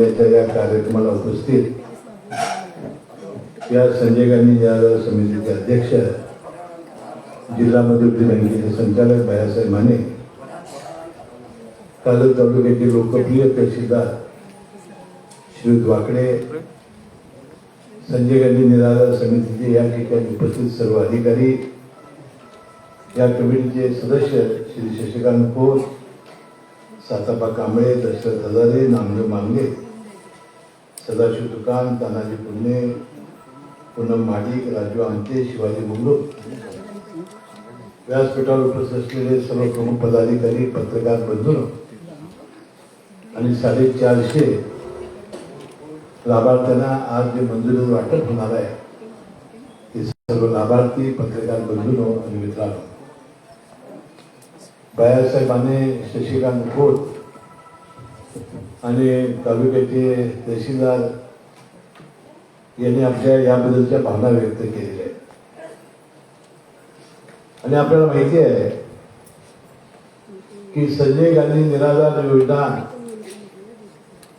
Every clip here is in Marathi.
याच्या या कार्यक्रमाला उपस्थित या संजय गांधी निराधार समितीचे अध्यक्ष जिल्हा मध्यवर्ती बँकेचे संचालक बाळासाहेब माने कालच तालुक्याचे लोकप्रिय तहसीलदार श्री वाकडे संजय गांधी निराधार समितीचे या ठिकाणी उपस्थित सर्व अधिकारी या कमिटीचे सदस्य श्री शशिकांत खोत सातापा कांबळे दशरथ हजारे नामदेव मांगे सदाशिव तुकान तानाजी पुणे पूनम महाडिक राजू आमटे शिवाजी मुंगू व्यासपीठावर उपस्थित असलेले सर्व प्रमुख पदाधिकारी पत्रकार बंधून आणि साडेचारशे लाभार्थ्यांना आज जे मंजुरी वाटप होणार आहे ते सर्व लाभार्थी पत्रकार बंधूंनो आणि मित्रांनो. बाळासाहेबांनी शशिकांत खोत आणि तालुक्याचे तहसीलदार यांनी आपल्या याबद्दलच्या भावना व्यक्त केलेल्या आहेत. आणि आपल्याला माहिती आहे की संजय गांधी निराधार योजना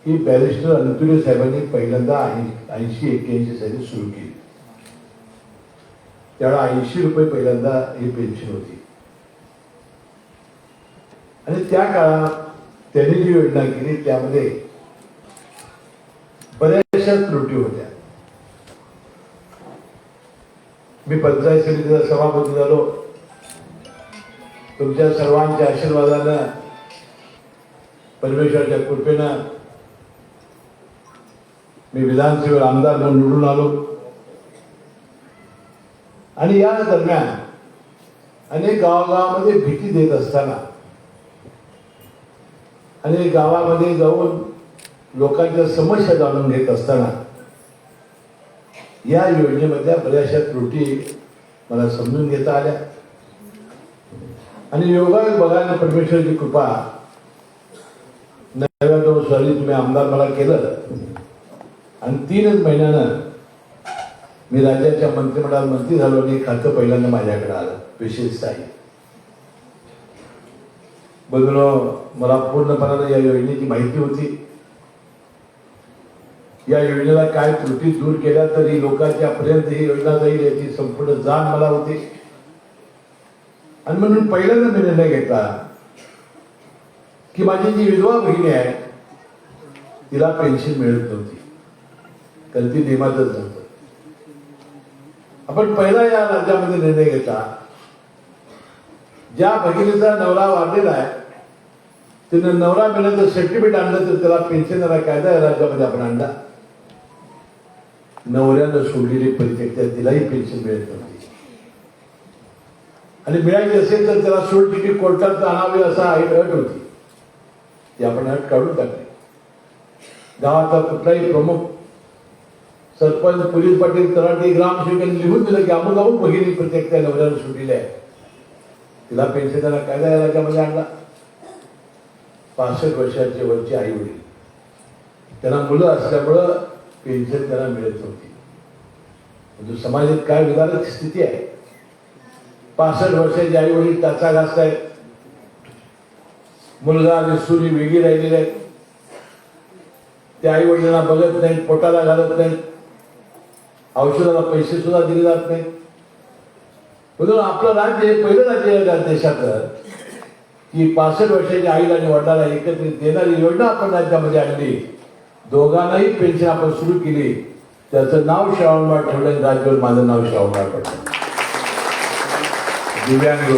ही बॅरिस्टर अंतुरे साहेबांनी पहिल्यांदा ऐंशी एक्क्याऐंशी साली सुरू केली. त्याला ऐंशी रुपये पहिल्यांदा ही पेन्शन होती. आणि त्या काळात त्यांनी जी योजना केली त्यामध्ये बऱ्याचशा त्रुटी होत्या. मी पंचायत समितीचा सभापती झालो. तुमच्या सर्वांच्या आशीर्वादानं परमेश्वराच्या कृपेनं मी विधानसभेवर आमदार म्हणून निवडून आलो. आणि या दरम्यान अनेक गावागावामध्ये भीती देत असताना आणि गावामध्ये जाऊन लोकांच्या समस्या जाणून घेत असताना या योजनेमधल्या बऱ्याचशा त्रुटी मला समजून घेता आल्या. आणि योगायोग बघायला परमेश्वरची कृपा नव्याण्णव साली तुम्ही आमदार मला केलं. आणि तीनच महिन्यानं मी राज्याच्या मंत्रिमंडळात मंत्री झालो आणि खातं पहिल्यांदा माझ्याकडे आलं विशेष स्थायी बघणं मला पूर्णपणाने या योजनेची माहिती होती. या योजनेला काय त्रुटी दूर केल्या तरी लोकांच्या पर्यंत ही योजना जाईल याची संपूर्ण जाण मला होती. आणि म्हणून पहिल्यांदा मी निर्णय घेतला की माझी जी विधवा बहिणी आहे तिला पेन्शन मिळत नव्हती. कारण ती नियमातच नव्हतं आपण पहिला या राज्यामध्ये निर्णय घेतला. ज्या भगिनीचा नवरा वाढलेला आहे तिनं नवरा मिळालं सर्टिफिकेट आणलं तर त्याला पेन्शन कायदा राज्यामध्ये आपण आणला. नवऱ्यानं सोडलेली परित्यक्त्या तिलाही पेन्शन मिळत नव्हती. आणि मिळाली असेल तर त्याला सोड तिकीट कोर्टात आणावी असा अट होती. ती आपण अट काढून टाकली. गावाचा कुठलाही प्रमुख सरपंच पोलीस पाटील तलाठी ग्रामसेवकांनी लिहून दिलं की आम्हाला अमुक भगिनी प्रत्येक त्या नवऱ्यानं सुटलेल्या आहे तिला पेन्शन कायदा राज्यामध्ये आणला. पासष्ट वर्षाचे वरचे आई वडील. त्यांना मुलं असल्यामुळं पेन्शन त्यांना मिळत नव्हती. म्हणजे समाजात काय विधारक स्थिती आहे? पासष्ट वर्षाचे आई वडील टाचा घासतायत. मुलगा आणि सुनी वेगळी राहिलेली आहेत. त्या आई वडिलांना बघत नाहीत पोटाला घालत नाहीत. औषधाला पैसे सुद्धा दिले जात नाहीत. म्हणून आपलं राज्य हे पहिलं राज्य आहे या देशातलं. की पासष्ट वर्षाच्या आईला आणि वडिलाला एकत्रित देणारी योजना आपण राज्यामध्ये आणली. दोघांनाही पेन्शन आपण सुरू केली. त्याचं नाव श्रावणबाळ ठेवलं आणि राज्यावर माझं नाव श्रावणबाळ पडलं दिव्यांग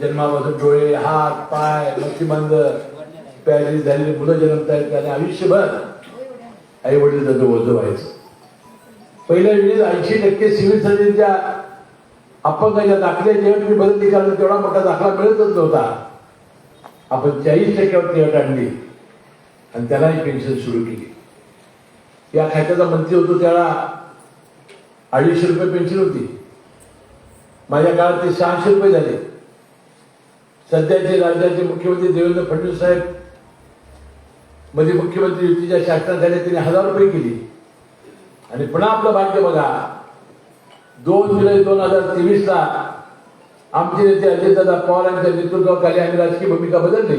जन्मापासून डोळे हात पाय मच्छीबंद पॅरिस झालेली मुलं जन्मत आहेत त्याने आयुष्यभर आई वडील त्याचं ओझं व्हायचं पहिल्या वेळेस ऐंशी टक्के सिव्हिल सर्जनच्या अपंगाच्या दाखल्याची अट मी बदलली कारण तेवढा मोठा दाखला मिळतच नव्हता. आपण चाळीस टक्क्यावरती अट आणली. आणि त्यालाही पेन्शन सुरू केली. या खात्याचा मंत्री होतो त्याला अडीचशे रुपये पेन्शन होती. माझ्या काळात ते सहाशे रुपये झाले. सध्याचे राज्याचे मुख्यमंत्री देवेंद्र फडणवीस साहेबमध्ये मुख्यमंत्री युतीच्या शासनात झाले त्यांनी हजार रुपये केली. आणि पुन्हा आपलं भाग्य बघा. दोन जुलै दोन हजार तेवीस ला आमचे नेते अजितदादा पवार यांच्या नेतृत्वाखाली आम्ही राजकीय भूमिका बदलली.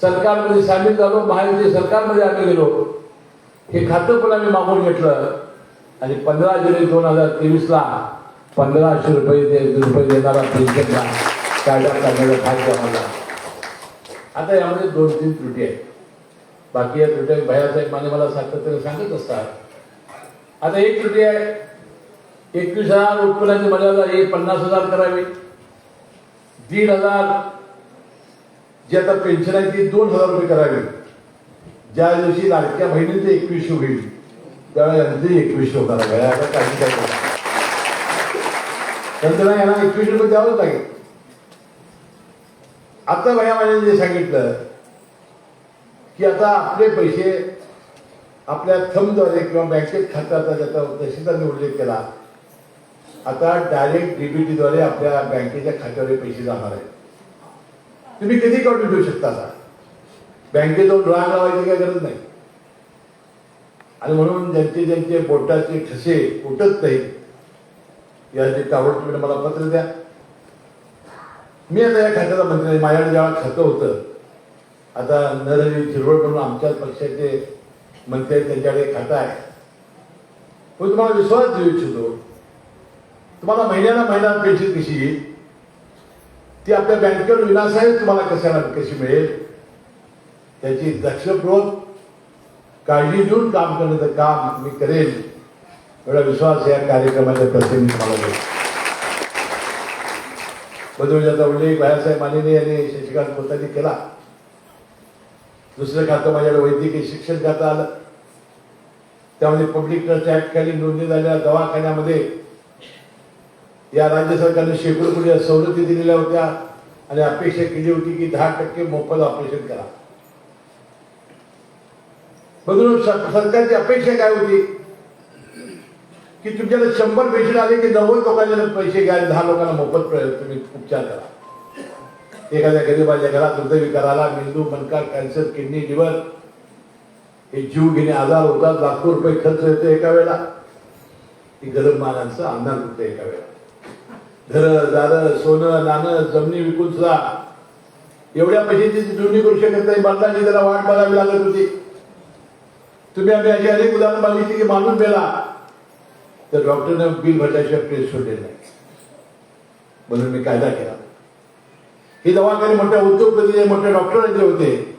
सरकारमध्ये सामील झालो महायुती सरकारमध्ये आम्ही गेलो. हे खातं पण आम्ही मागून घेतलं. आणि पंधरा जुलै दोन हजार तेवीसला पंधराशे रुपये रुपये देणारा पेन्शनला कायदा करण्याचं भाग्य आम्हाला आता यामध्ये दोन तीन त्रुटी आहेत. बाकी या त्रुट्या भैयासाहेब माने मला सातत्याने सांगत असतात. आता एक त्रुटी आहे एकवीस हजार उत्पन्नाची मर्यादा ही पन्नास हजार करावी. दीड हजार जी आता पेन्शन आहे ती दोन हजार रुपये करावी. ज्या दिवशी लाडक्या बहिणीचे एकवीस होईल त्यावेळेला यांचे एकवीस करावे आता काही काय नंतर यांना एकवीस रुपये द्यावंच लागेल. आता भया माझ्या जे सांगितलं की आता आपले पैसे आपल्या थंबद्वारे किंवा बँकेत खात्याचा ज्याचा तहसीलदारने उल्लेख केला आता डायरेक्ट डीबीटीद्वारे आपल्या बँकेच्या खात्यावर पैसे जाणार आहेत. तुम्ही किती काढून ठेवू शकता आता बँकेत जाऊन लावायची काही गरज नाही. आणि म्हणून ज्यांचे ज्यांचे बोटाचे ठसे उठत नाहीत यासाठी तुम्ही मला पत्र द्या. मी आता या खात्याचा मंत्री नाही माझ्याकडे जेव्हा खातं होतं आता नरहरी शिरवळ म्हणून आमच्याच पक्षाचे मंत्री आहेत त्यांच्याकडे खातं आहे. पण तुम्हाला विश्वास देऊ इच्छितो तुम्हाला महिन्याला महिना पेन्शन कशी येईल? ती आपल्या बँकेवर विनासाहेब तुम्हाला कशाला कशी मिळेल? त्याची दक्षपूर्वक काळजी घेऊन काम करण्याचं काम मी करेल. एवढा विश्वास या कार्यक्रमाच्या प्रसंगी मला देतो बदलण्याचा उल्लेख बाळासाहेब मानेने यांनी शशिकांत पोतांनी केला. दुसरं खातं माझ्याकडे वैद्यकीय शिक्षण खातं आलं. त्यामध्ये पब्लिक ट्रस्ट ऍक्ट खाली नोंदणी झालेल्या दवाखान्यामध्ये या राज्य सरकारने शेकडो कोटी सवलती दिलेल्या होत्या आणि अपेक्षा केली होती की दहा टक्के मोफत ऑपरेशन करा. म्हणून सरकारची अपेक्षा काय होती? की तुमच्याकडे शंभर पेशंट आले की नव्वद लोकांना पैसे घ्या दहा लोकांना मोफत तुम्ही उपचार करा. एखाद्या गरीबाच्या घरात हृदयविकाराला मेंदू मनका कॅन्सर किडनी लिव्हर हे जीव घेणे आजार होतात लाखो रुपये खर्च येतो एका वेळेला. ही गरीब माणसांचं अंदाज होतं एका वेळेला. घर दारं सोनं नाणं जमिनी विकून सुद्धा एवढ्या पैशाची जुनी करू शकत नाही बांधण्याची त्याला वाट बघावी लागत होती. तुम्ही आम्ही अशी अनेक उदाहरण मागितली की माणूस मेला. तर डॉक्टरने बिल भरल्याशिवाय प्रेस सोडले नाही. म्हणून मी कायदा केला. हे दवाखाने मोठ्या उद्योगपती मोठ्या डॉक्टरांचे होते.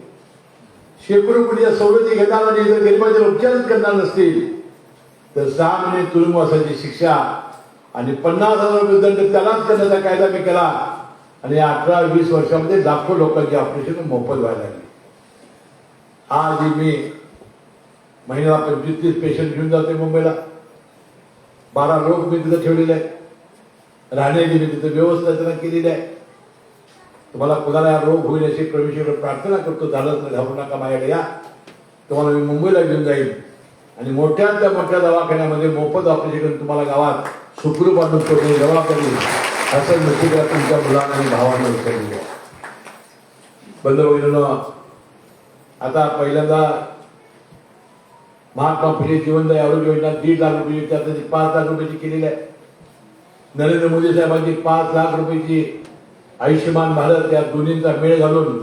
शेकडो कोटीच्या सवलती घेणार आणि जर गरिबाचे उपचारच करणार नसतील तर सहा महिने तुरुंगवासाची शिक्षा आणि पन्नास हजार रुपये दंड त्यालाच करण्याचा कायदा मी केला. आणि अठरा वीस वर्षामध्ये लाखो लोकांची ऑपरेशन मोफत व्हायला लागली. आज मी महिन्याला पंचवीस तीस पेशंट घेऊन जाते मुंबईला. बारा लोक मी तिथं ठेवलेले आहे राहण्याची मी तिथं व्यवस्था त्यांना केलेली आहे. तुम्हाला कुणाला रोग होईल अशी प्रवेशावर प्रार्थना करतो झालं तर घाबरू नका माझ्याकडे या. तुम्हाला मी मुंबईला घेऊन जाईल. आणि मोठ्यातल्या मोठ्या दवाखान्यामध्ये मोफत ऑपरेशन तुम्हाला गावात सुखरूप करून सोडणे जबाबदारी असं नक्की तुमच्या मुलांना आणि भावांना विचारली बंद वगैरे आता पहिल्यांदा महात्मा फुले जीवनदायी आरोग्य योजना दीड लाख रुपये त्यात त्याची पाच लाख रुपयाची केलेली आहे. नरेंद्र मोदी साहेबांची पाच लाख रुपयाची आयुष्यमान भारत या दोन्हींचा मेळ घालून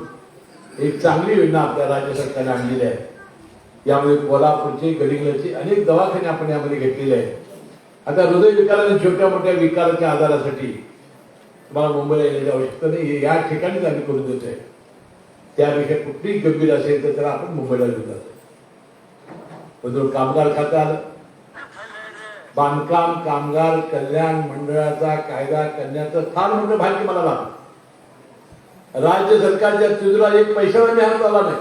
एक चांगली योजना आपल्या राज्य सरकारने आणलेली आहे. यामध्ये कोल्हापूरचे गडिंगलचे अनेक दवाखाने आपण यामध्ये घेतलेले आहेत. आता हृदय विकाराने छोट्या मोठ्या विकाराच्या आजारासाठी तुम्हाला मुंबईला येण्याची आवश्यकता नाही. या ठिकाणीच आम्ही करून देतोय. त्यापेक्षा कुठलीही गंभीर असेल तर त्याला आपण मुंबईला घेऊन जातो. पण कामगार खातं आलं बांधकाम कामगार कल्याण मंडळाचा कायदा करण्याचं फार मोठं भाग्य मला लागलं. राज्य सरकारच्या तिजोरा एक पैशावर मी हात आला नाही.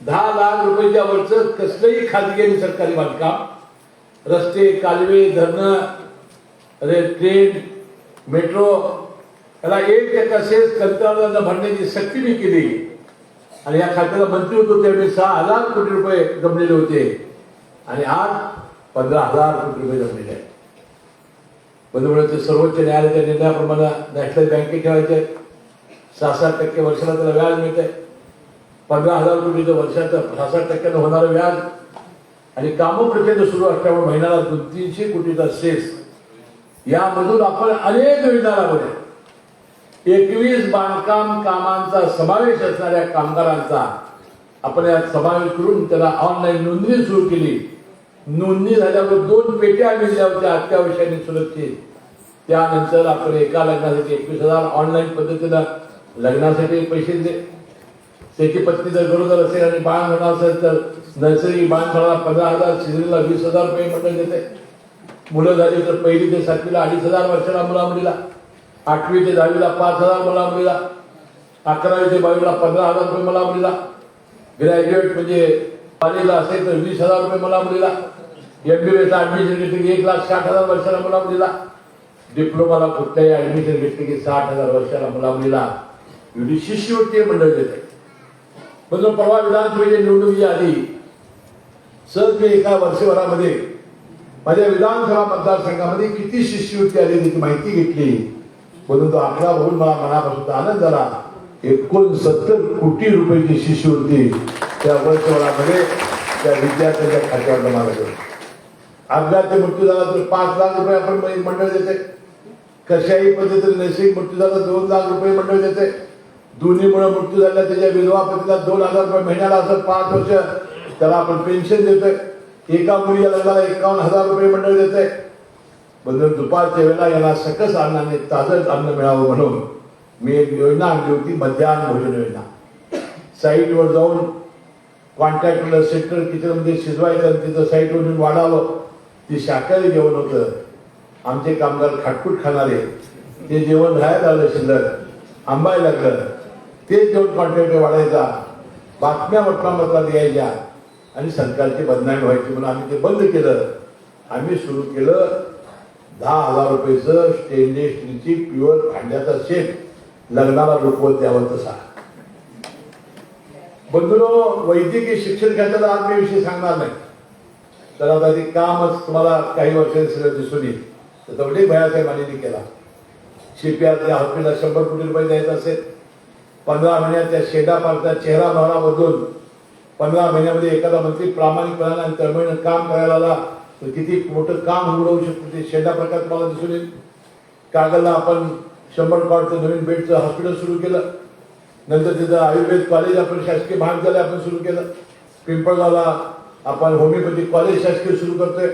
दहा लाख रुपयाच्या वरचं कसलंही खाजगी आणि सरकारी बांधकाम रस्ते कालवे धरणं अरे ट्रेन मेट्रो याला एक एका सेस कंत्राटदारांना भरण्याची सक्ती मी केली. आणि या खात्याला मंत्री होतो त्यावेळी सहा हजार कोटी रुपये जमलेले होते. आणि आज पंधरा हजार कोटी रुपये जमलेले आहेत. बंधुमुळे ते सर्वोच्च न्यायालयाच्या निर्णयाप्रमाणे नॅशनल बँकेत ठेवायचे सहा सात टक्के वर्षाला त्याला व्याज मिळत आहे पंधरा हजार कोटीचं वर्षाचं सहा सात टक्क्यानं होणारं व्याज आणि कामप्रचंड सुरू असल्यामुळे महिन्याला दोन तीनशे कोटीचा सेस यामधून आपण अनेक योजना एकवीस बांधकाम कामांचा समावेश असणाऱ्या कामगारांचा आपण यात समावेश करून त्याला ऑनलाईन नोंदणी सुरू केली. नोंदणी झाल्यावर दोन पेट्या मिळल्या होत्या अत्यावश्यक सुरक्षित. त्यानंतर आपण एका लग्नासाठी एकवीस हजार ऑनलाईन पद्धतीनं लग्नासाठी पैसे दिले. त्याची पत्नी जर गरोदर असेल आणि बाळ होणार असेल तर नर्सरी बाळफळाला पंधरा हजार सिजरीला वीस हजार रुपये मंडळ देते. मुलं झाली तर पहिली ते सातवीला अडीच हजार वर्षाला मुला मुलीला आठवी ते दहावीला पाच हजार मुला मुलीला अकरावी ते बावीला पंधरा हजार रुपये मला मुलीला ग्रॅज्युएट म्हणजे कॉलेजला असेल तर वीस हजार रुपये मला मुलीला एचा ऍडमिशन घेतली की एक लाख साठ हजार वर्षाला मुला मुलीला डिप्लोमाला कुठल्याही ऍडमिशन घेतली की साठ हजार वर्षाला मुला मुलीला एवढी शिष्यवृत्ती मंडळ देते. म्हणून परवा विधानसभेच्या निवडणुकीच्या आधी सहज मी एका वर्षभरामध्ये माझ्या विधानसभा मतदारसंघामध्ये किती शिष्यवृत्ती आली त्याची माहिती घेतली. परंतु आकडा बघून मला मनापासून आनंद झाला. एकोणसत्तर कोटी रुपयाची शिष्यवृत्ती त्या वर्षभरामध्ये त्या विद्यार्थ्यांच्या खात्यावर जमा झाली. अपघात मृत्यू झाला तर पाच लाख रुपये आपण मंडळ देते कशाही पद्धतीने नैसर्गिक मृत्यू झाला दोन लाख रुपये मंडळ देते दोन्हीमुळे मृत्यू झाला त्याच्या विधवा पतीला दोन हजार रुपये महिन्याला असं पाच वर्ष त्याला आपण पेन्शन देतोय. एका मुलीला लग्नाला एकावन्न हजार रुपये मंडळ देते म्हणजे दुपारच्या वेळेला याला सकस अन्नाने ताजंच अन्न मिळावं म्हणून मी एक योजना आणली होती मध्यान्ह भोजन योजना. साईटवर जाऊन कॉन्ट्रॅक्टरला सेक्टर किचनमध्ये शिजवायचं तिथं साईटवर वाढावं. ती शाकाहारी जेवण होतं. आमचे कामगार खाटकूट खाणारे. ते जेवण राहायला आलं शिल्लक. आंबायला लागलं. तेच जेवण कॉन्ट्रॅक्टर वाढायचा. बातम्या वर्तमानपत्रात यायच्या आणि सरकारची बदनामी व्हायची म्हणून आम्ही ते बंद केलं. आम्ही सुरू केलं दहा हजार रुपयेचं स्टेनलेस स्टीलची प्युअर भांड्याचा सेट लग्नाला रुपवत द्यावं तसा. बंधुनो वैद्यकीय शिक्षण क्षेत्राचा आज मी विषय सांगणार नाही. तर आता ते कामच तुम्हाला काही वर्षांनी सगळं दिसून येईल. तर तेवढे भयासाहेबांनी केला शिपयार्डच्या हॉस्पिटलला शंभर कोटी रुपये द्यायचा असेल. पंधरा महिन्यात त्या शेडा पार्कचा चेहरा भावना बदलून पंधरा महिन्यामध्ये एखादा मंत्री प्रामाणिकपणाने आणि तळमळीनं काम करायला आला तर किती मोठं काम उघडवू शकतो ते शेडा प्रकार तुम्हाला दिसून येईल. कागलला आपण शंभर कॉडचं नवीन बेडचं हॉस्पिटल सुरू केलं. नंतर तिथं आयुर्वेद कॉलेज आपण शासकीय महाविद्यालय आपण सुरू केलं. पिंपळगावला आपण होमिओपॅथिक कॉलेज शासकीय सुरू करतोय.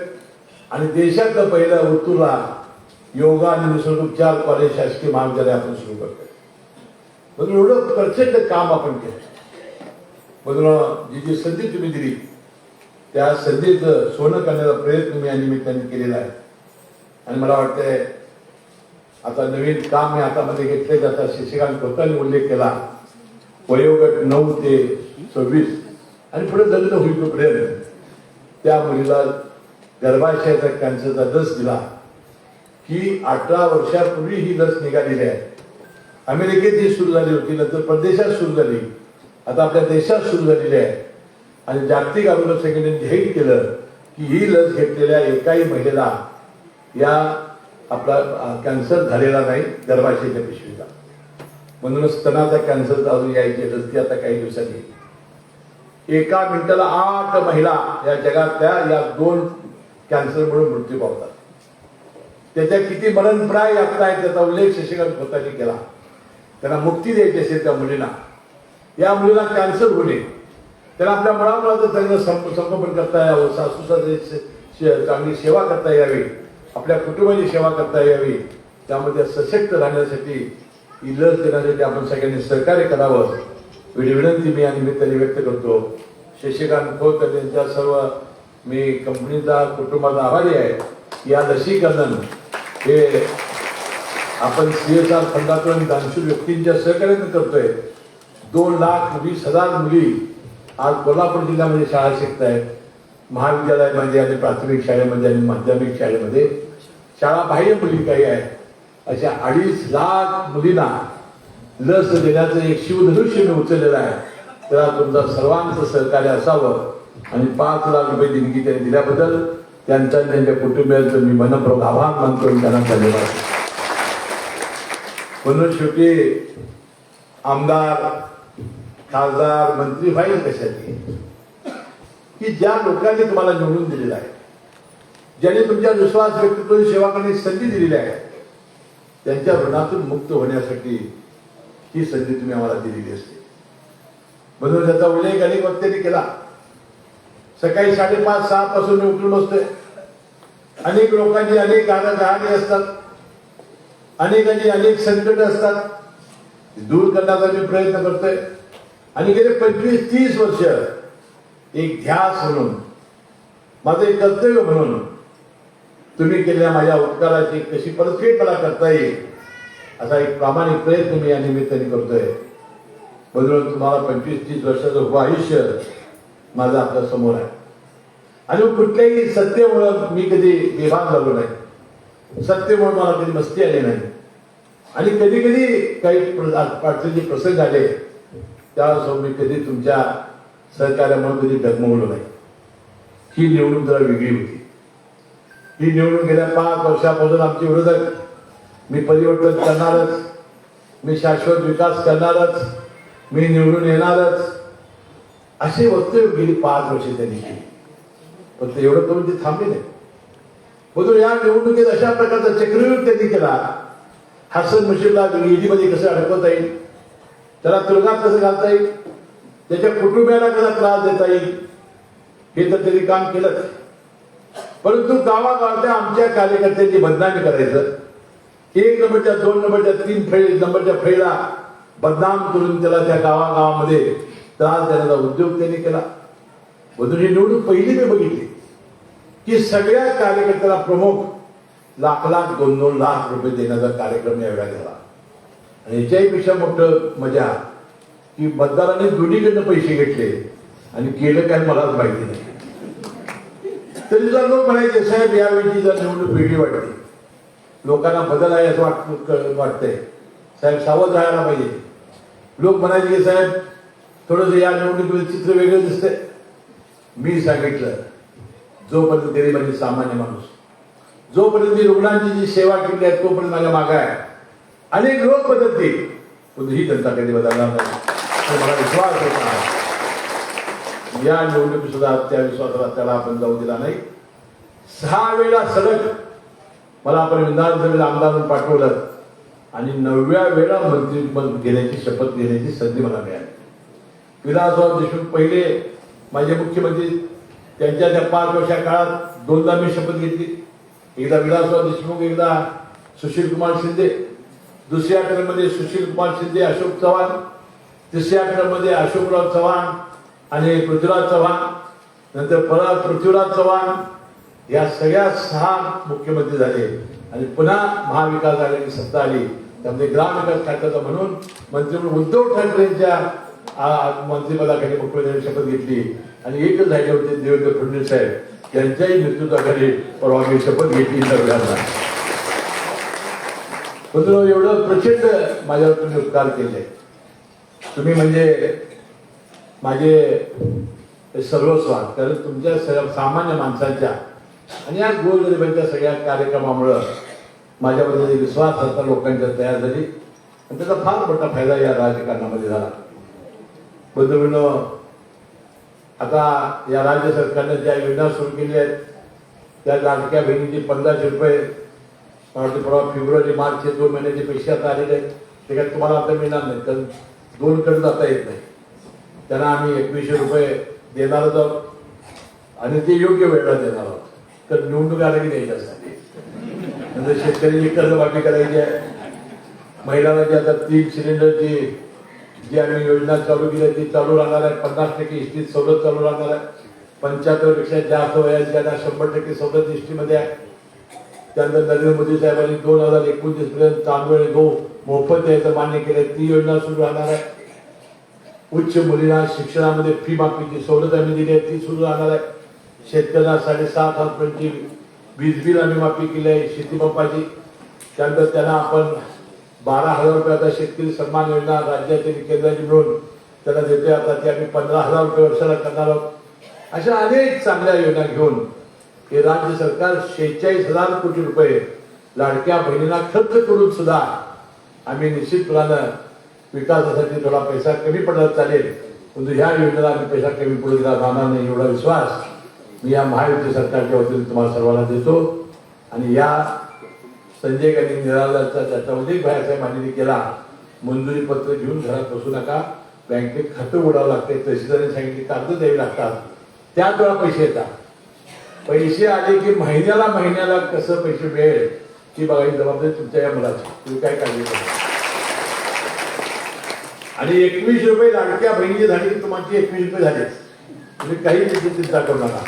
आणि देशातलं पहिलं उत्तूरला योगा आणि निसर्गोपचार कॉलेज शासकीय महाविद्यालय आपण सुरू करतोय. म्हणून एवढं प्रचंड काम आपण केलं म्हणून जी जी संधी तुम्ही दिली त्या संधीचं सोनं करण्याचा प्रयत्न मी या निमित्ताने केलेला आहे. आणि मला वाटतंय आता नवीन काम हे हातामध्ये घेतले जातात शिक्षकांनी स्वतःने उल्लेख केला वयोगट नऊ ते सव्वीस आणि पुढे लग्न होईल तो प्रयत्न त्या मुलीला गर्भाशयाचा कॅन्सरचा लस दिला. की अठरा वर्षापूर्वी ही लस निघालेली आहे. अमेरिकेत ही सुरू झाली होती नंतर परदेशात सुरू झाली. आता आपल्या देशात सुरू झालेली आहे. आणि जागतिक आरोग्य संघटनेने जाहीर केलं की ही लस घेतलेल्या एकाही महिलेला या आपला कॅन्सर झालेला नाही गर्भाशयाच्या पिशवीचा म्हणूनच स्तनाचा कॅन्सर अजून यायची लस ती आता काही दिवसांनी येईल. एका मिनिटाला आठ महिला या जगातल्या या दोन कॅन्सरमुळे मृत्यू पावतात. त्याच्या किती मरणप्राय यातना आहेत त्याचा उल्लेख शशिकांत खोतांनी केला. त्यांना मुक्ती द्यायची असेल त्या मुलींना. या मुलीला कॅन्सर होणे त्याला आपल्या मुळामुळाचं चांगलं संप संगोपन करता यावं सासू चांगली सेवा करता यावी आपल्या कुटुंबाची सेवा करता यावी. त्यामध्ये सशक्त राहण्यासाठी ही लस देण्यासाठी आपण सगळ्यांनी सहकार्य करावं. एवढी विनंती मी या निमित्ताने व्यक्त करतो. शशिकांत खोत यांच्या सर्व मी कंपनीचा कुटुंबाचा आभारी आहे. या लसीकरण हे आपण सीएसआर फंडातून दानशूर व्यक्तींच्या सहकार्याने करतोय. दोन लाख वीस हजार मुली आज कोल्हापूर जिल्ह्यामध्ये शाळा शिकत आहेत महाविद्यालयामध्ये आणि प्राथमिक शाळेमध्ये आणि माध्यमिक शाळेमध्ये शाळा बाह्य मुली काही आहेत. अशा अडीच लाख मुलींना लस देण्याचं एक शिवधनुष्य मी उचललेलं आहे. त्याला तुमचं सर्वांचं सहकार्य असावं आणि पाच लाख रुपये देणगी त्यांनी दिल्याबद्दल त्यांच्या त्यांच्या कुटुंबियांचं मी मनपूर्वक आभार मानतो आणि त्यांना धन्यवाद. म्हणून शेवटी आमदार खासदार मंत्री व्हायला कशाची? की ज्या लोकांनी तुम्हाला निवडून दिलेला आहे ज्यांनी तुमच्या विश्वास व्यक्तित्व सेवा करण्याची संधी दिलेली आहे त्यांच्या ऋणातून मुक्त होण्यासाठी ही संधी तुम्ही आम्हाला दिलेली असते. म्हणून त्याचा उल्लेख अनेक वक्त्यांनी केला. सकाळी साडेपाच सहा पासून मी उठून बसतोय. अनेक लोकांची अनेक कहाणी असतात. अनेकांची अनेक संकट असतात. दूर करण्याचा मी प्रयत्न करतोय. आणि गेले पंचवीस तीस वर्ष एक ध्यास म्हणून माझं एक कर्तव्य म्हणून तुम्ही केलेल्या माझ्या उपकाराची कशी परतफेड मला करता येईल असा एक प्रामाणिक प्रयत्न मी या निमित्ताने करतोय. म्हणून तुम्हाला पंचवीस तीस वर्षाचं उभं आयुष्य माझं आपल्यासमोर आहे. आणि कुठल्याही सत्तेमुळं मी कधी विभाग झालो नाही. सत्तेमुळे मला कधी मस्ती आली नाही. आणि कधी कधी काही प्र- अडचणीचे प्रसंग आले त्यावेळेस मी कधी तुमच्या सहकार्यामुळे कधी डगमगलो नाही. ही निवडणूक जरा वेगळी होती. ही निवडणूक गेल्या पाच वर्षापासून आमचे विरोधक मी परिवर्तन करणारच मी शाश्वत विकास करणारच मी निवडून येणारच असे वक्तव्य गेली पाच वर्षे त्यांनी केली. फक्त एवढं करून ते थांबले नाही. म्हणून या निवडणुकीत अशा प्रकारचा चक्रव्यूह त्यांनी केला हसन मुशीबला ईडीमध्ये कसं अडकवता येईल? त्याला तुरुंगात कसं घालता येईल? त्याच्या कुटुंबियाला कसा त्रास देता येईल? हे तर त्यांनी काम केलंच. परंतु गावागावातल्या आमच्या कार्यकर्त्यांची बदनामी करायचं. एक नंबरच्या दोन नंबरच्या तीन फळी नंबरच्या फळीला बदनाम करून त्याला त्या गावागावामध्ये त्रास देण्याचा उद्योग त्यांनी केला. म्हणून ही निवडणूक पहिली मी बघितली. की सगळ्या कार्यकर्त्याला प्रमुख लाख लाख दोन दोन लाख रुपये देण्याचा कार्यक्रम यावेळेला झाला. आणि याच्याही पेक्षा मोठं मजा की मतदारांनी दोन्हीकडनं पैसे घेतले आणि केलं काय मलाच माहिती नाही. तरी जर लोक म्हणायचे साहेब यावेळी जर निवडणूक वेगळी वाटते लोकांना बदल आहे असं वाट वाटतंय. साहेब सावध राहायला पाहिजे. लोक म्हणायचे की साहेब थोडंसं या निवडणुकीचं चित्र वेगळं दिसतंय. मी सांगितलं जोपर्यंत म्हणजे सामान्य माणूस जोपर्यंत मी रुग्णांची जी सेवा केली आहे तोपर्यंत माझ्या मागा आहे. अनेक लोक बदलतील पण ही जनता कधी बदलणार नाही. मला विश्वास होता या निवडणुकीत सुद्धा त्या विश्वासाला त्याला आपण जाऊ दिला नाही. सहा वेळा सलग मला आपण विधानसभेला आमदार म्हणून पाठवलं आणि नवव्या वेळा मंत्रिपद घेण्याची शपथ घेण्याची संधी मला मिळाली. विधानसभा देशमुख पहिले माझे मुख्यमंत्री. त्यांच्या त्या पाच वर्षा काळात दोनदा मी शपथ घेतली. एकदा विलासराव देशमुख एकदा सुशील कुमार शिंदे. दुसऱ्या टर्ममध्ये सुशील कुमार शिंदे अशोक चव्हाण. तिसऱ्या टर्ममध्ये अशोकराव चव्हाण आणि पृथ्वीराज चव्हाण. नंतर परत पृथ्वीराज चव्हाण. या सगळ्या सहा मुख्यमंत्री झाले. आणि पुन्हा महाविकास आघाडीची सत्ता आली. त्यामध्ये ग्रामविकास खात्याचा म्हणून मंत्री उद्धव ठाकरेंच्या मंत्रिपदाखाली मुख्यमंत्र्यांनी शपथ घेतली. आणि एकच झाले होते देवेंद्र फडणवीस साहेब. यांच्याही नेतृत्वाखाली परवा मी शपथ घेतली सगळ्यांना मित्रांनो, एवढं प्रचंड माझ्यावर तुम्ही उपकार केले. तुम्ही म्हणजे माझे सर्वस्व आहात कारण तुमच्या सर्व सामान्य माणसांच्या आणि या गोरगरिबांच्या सगळ्या कार्यक्रमामुळं माझ्याबद्दल विश्वास असता लोकांच्या तयार झाली. आणि त्याचा फार मोठा फायदा या राजकारणामध्ये झाला. बंधूंनो आता या राज्य सरकारने ज्या योजना सुरू केल्या आहेत त्या लाडक्या बहिणीचे पंधराशे रुपये मला परवा फेब्रुवारी मार्च हे दोन महिन्याचे पैसे आता आलेले आहेत. ते काय तुम्हाला आता मिळणार नाही कारण दोन कडे जाता येत नाही. त्यांना आम्ही एकवीसशे रुपये देणारच आहोत आणि ते योग्य वेळेला देणार आहोत तर निवडणूक आल्या की द्यायच्या असतात म्हणजे शेतकऱ्यांची कर्जमाफी करायची आहे. महिलांना जे आता तीन सिलेंडरची जी आम्ही योजना चालू केली आहे ती चालू राहणार आहे. पन्नास टक्के इष्टीत सवलत चालू राहणार आहे. पंच्याहत्तरपेक्षा जास्त वयाच्या शंभर टक्के सवलत इष्टीमध्ये आहे त्यानंतर नरेंद्र मोदी साहेबांनी दोन हजार एकोणतीस पर्यंत तांदूळ गहू मोफत द्यायचं मान्य केलं ती योजना सुरू राहणार आहे. उच्च मुलींना शिक्षणामध्ये फी माफीची सवलत आम्ही दिली आहे ती सुरू राहणार आहे. शेतकऱ्यांना साडेसात हजारपर्यंतची वीज बिल आम्ही माफी केली आहे. शेतीपंपाची त्यानंतर त्यांना आपण बारा हजार रुपये आता शेतकरी सन्मान योजना राज्यातील केंद्राची मिळून त्यांना देते आता ती आम्ही पंधरा हजार रुपये वर्षाला करणार आहोत. अशा अनेक चांगल्या योजना घेऊन हे राज्य सरकार शेहेचाळीस हजार कोटी रुपये लाडक्या बहिणीला खर्च करून सुद्धा आम्ही निश्चितपणानं विकासासाठी थोडा पैसा कमी पडला चालेल. परंतु ह्या योजनेला आम्ही पैसा कमी पडू दिला जाणार नाही एवढा विश्वास मी या महायुती सरकारच्या वतीने तुम्हाला सर्वांना देतो. आणि या संजय गांधी निराधारचा त्याचा उल्लेख बाहेरसाहेबांनी केला. मंजुरी पत्र घेऊन घरात बसू नका. बँकेत खातं उडावं लागते तहसीलदारांनी सांगितले कागद द्यावी लागतात. त्याच वेळा पैसे येतात. पैसे आले की महिन्याला महिन्याला कसं पैसे मिळेल ती बघायची जबाबदारी तुमच्या या मुलाची. तुम्ही काय काळजी करा आणि एकवीस रुपये लाडक्या बहिणीची झाली की तुमची एकवीस रुपये झाले. तुम्ही काही चिंता करू नका.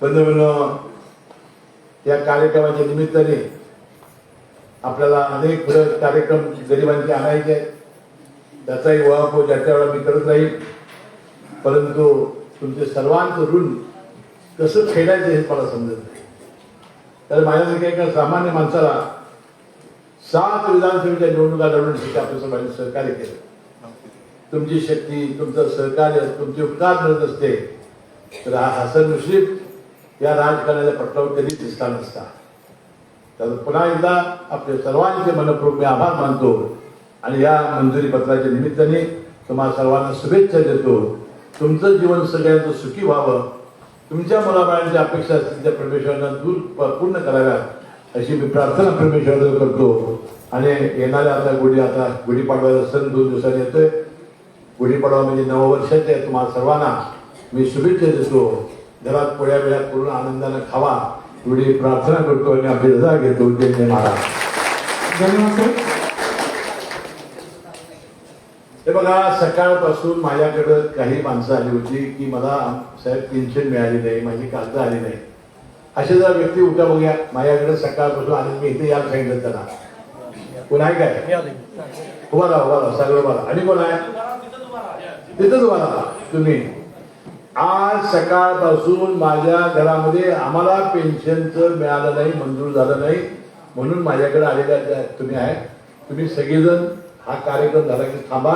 पंतप्रधान या कार्यक्रमाच्या निमित्ताने आपल्याला अनेक कार्यक्रम गरिबांचे आणायचे आहेत. त्याचाही वहापोह ज्याच्या वेळा मी करत राहील. परंतु तुमचे सर्वांचं ऋण कसं फेडायचं हे मला समजत नाही. तर माझ्यासारख्या एका सामान्य माणसाला सात विधानसभेच्या निवडणुका लढवून शिका आपल्या सर्वांनी सहकार्य केलं. तुमची शक्ती तुमचं सहकार्य तुमचे उपकार मिळत असते तर हा हसन मुश्रीफ या राजकारणाच्या प्रश्नावर कधीच दिसला नसता. तर पुन्हा एकदा आपले सर्वांचे मनपूर्वक मी आभार मानतो आणि या मंजुरी पत्राच्या निमित्ताने तुम्हाला सर्वांना शुभेच्छा देतो. तुमचं जीवन सगळ्यांचं सुखी व्हावं. तुमच्या मुलाबाळांच्या अपेक्षा असतील त्या परमेश्वरांना दूर प- पूर्ण कराव्यात. अशी मी प्रार्थना परमेश्वराला करतो. आणि येणाऱ्या आता गुढी आता गुढीपाडव्याचा सण दोन दिवसांनी येतोय. गुढीपाडवा म्हणजे नववर्षाचे तुम्हाला सर्वांना मी शुभेच्छा देतो. घरात पोळ्या बिळ्या करून आनंदाने खावा एवढी प्रार्थना करतो आणि आम्ही रजा घेतो. जय महाराज. धन्यवाद हे बघा सकाळपासून माझ्याकडं काही माणसं आली होती की मला साहेब पेन्शन मिळाली नाही माझी कागद आली नाही. असे जर व्यक्ती उद्या बघूया. माझ्याकडे सकाळपासून आले मी इथे यायला सांगितलं त्यांना कोण आहे काय? उभा राहा उभा राहा सगळं उभा राहा. आणि कोण आहे? तिथंच उभा राहा. तुम्ही. आज सकाळपासून माझ्या घरामध्ये आम्हाला पेन्शनचं मिळालं नाही मंजूर झालं नाही म्हणून माझ्याकडे आलेल्या तुम्ही आहे तुम्ही सगळेजण हा कार्यक्रम झाला की थांबा.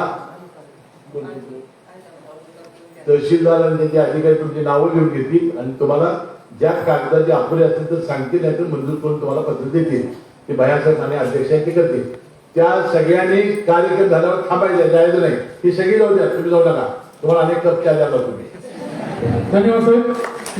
तहसीलदार आणि त्यांचे अधिकारी तुमची नावं घेऊन घेतील आणि तुम्हाला ज्या कागदाचे अपुरे असतील तर सांगतील नाही तर मंजूर करून तुम्हाला पत्र देतील. ते भयासाहेब आणि अध्यक्ष आहेत ते करतील. त्या सगळ्यांनी कार्यक्रम झाल्यावर थांबायचं जायचं नाही. ही सगळी जाऊ द्या तुम्ही जाऊ नका. तुम्हाला अनेक कप चहा द्यावा तुम्ही धन्यवाद सर